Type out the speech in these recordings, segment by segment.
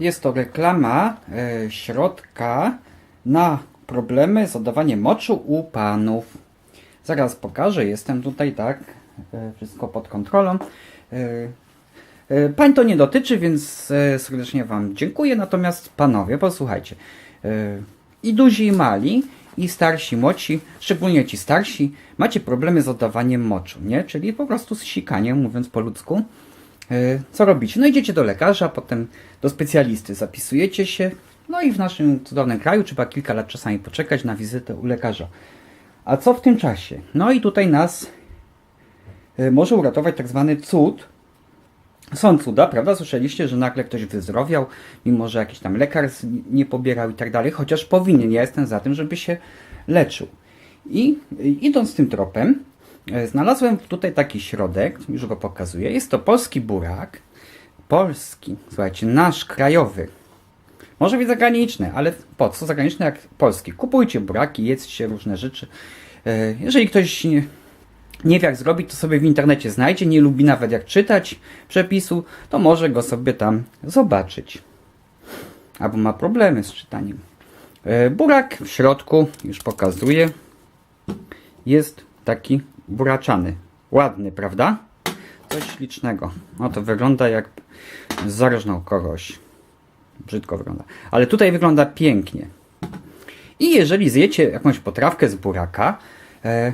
Jest to reklama e, środka na problemy z oddawaniem moczu u panów. Zaraz pokażę, jestem tutaj, tak, e, wszystko pod kontrolą. E, e, pań to nie dotyczy, więc serdecznie Wam dziękuję. Natomiast panowie, posłuchajcie. E, I duzi, i mali, i starsi, młodsi, szczególnie ci starsi, macie problemy z oddawaniem moczu, nie? Czyli po prostu z sikaniem, mówiąc po ludzku. E, Co robicie? No idziecie do lekarza, potem do specjalisty, zapisujecie się. No i w naszym cudownym kraju trzeba kilka lat czasami poczekać na wizytę u lekarza. A co w tym czasie? No i tutaj nas e, może uratować tak zwany cud. Są cuda, prawda? Słyszeliście, że nagle ktoś wyzdrowiał, mimo że jakiś tam lekarz nie pobierał i tak dalej, chociaż powinien. Ja jestem za tym, żeby się leczył. I idąc tym tropem, znalazłem tutaj taki środek, już go pokazuję. Jest to polski burak. Polski, słuchajcie, nasz krajowy. Może być zagraniczny, ale po co zagraniczny jak polski? Kupujcie buraki, jedzcie różne rzeczy. E, Jeżeli ktoś nie, nie wie jak zrobić, to sobie w internecie znajdzie, nie lubi nawet jak czytać przepisu, to może go sobie tam zobaczyć. Albo ma problemy z czytaniem. E, Burak w środku, już pokazuję, jest taki buraczany. Ładny, prawda? Coś ślicznego. No to wygląda jak zarożną kogoś. Brzydko wygląda. Ale tutaj wygląda pięknie. I jeżeli zjecie jakąś potrawkę z buraka, e,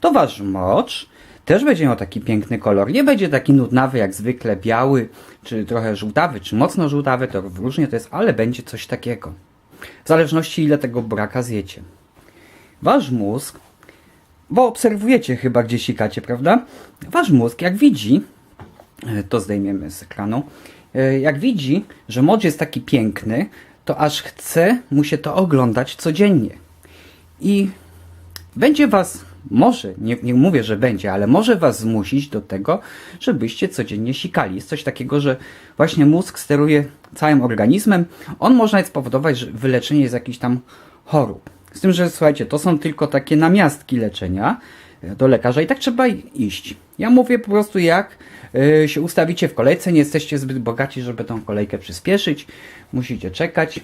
to wasz mocz też będzie miał taki piękny kolor. Nie będzie taki nudnawy jak zwykle, biały, czy trochę żółtawy, czy mocno żółtawy, to różnie to jest, ale będzie coś takiego. W zależności ile tego buraka zjecie. Wasz mózg, bo obserwujecie chyba gdzie sikacie, prawda? Wasz mózg jak widzi, e, to zdejmiemy z ekranu, e, jak widzi, że mocz jest taki piękny, to aż chce mu się to oglądać codziennie. I będzie was, może, nie, nie mówię, że będzie, ale może was zmusić do tego, żebyście codziennie sikali. Jest coś takiego, że właśnie mózg steruje całym organizmem. On może nawet spowodować że wyleczenie z jakichś tam chorób. Z tym, że słuchajcie, to są tylko takie namiastki leczenia do lekarza i tak trzeba iść. Ja mówię po prostu jak e, się ustawicie w kolejce, nie jesteście zbyt bogaci, żeby tą kolejkę przyspieszyć, musicie czekać.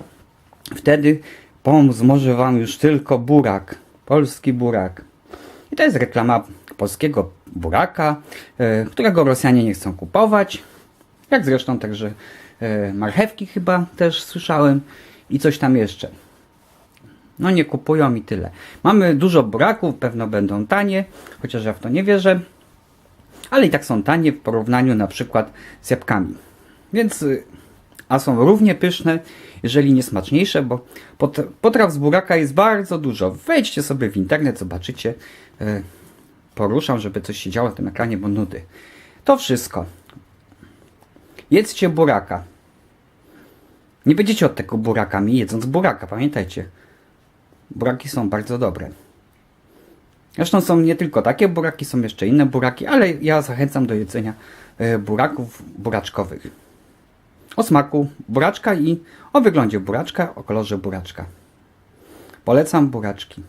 Wtedy pomóc może Wam już tylko burak, polski burak. I to jest reklama polskiego buraka, e, którego Rosjanie nie chcą kupować. Jak zresztą także e, marchewki chyba też słyszałem i coś tam jeszcze. No nie kupują i tyle. Mamy dużo buraków, pewno będą tanie, chociaż ja w to nie wierzę. Ale i tak są tanie w porównaniu na przykład z jabłkami. Więc y, a są równie pyszne, jeżeli nie smaczniejsze, bo pot- potraw z buraka jest bardzo dużo. Wejdźcie sobie w internet, zobaczycie. E, Poruszam, żeby coś się działo na tym ekranie, bo nudy. To wszystko. Jedzcie buraka. Nie będziecie od tego burakami jedząc buraka, pamiętajcie. Buraki są bardzo dobre. Zresztą są nie tylko takie buraki, są jeszcze inne buraki, ale ja zachęcam do jedzenia e, buraków buraczkowych o smaku buraczka i o wyglądzie buraczka, o kolorze buraczka. Polecam buraczki.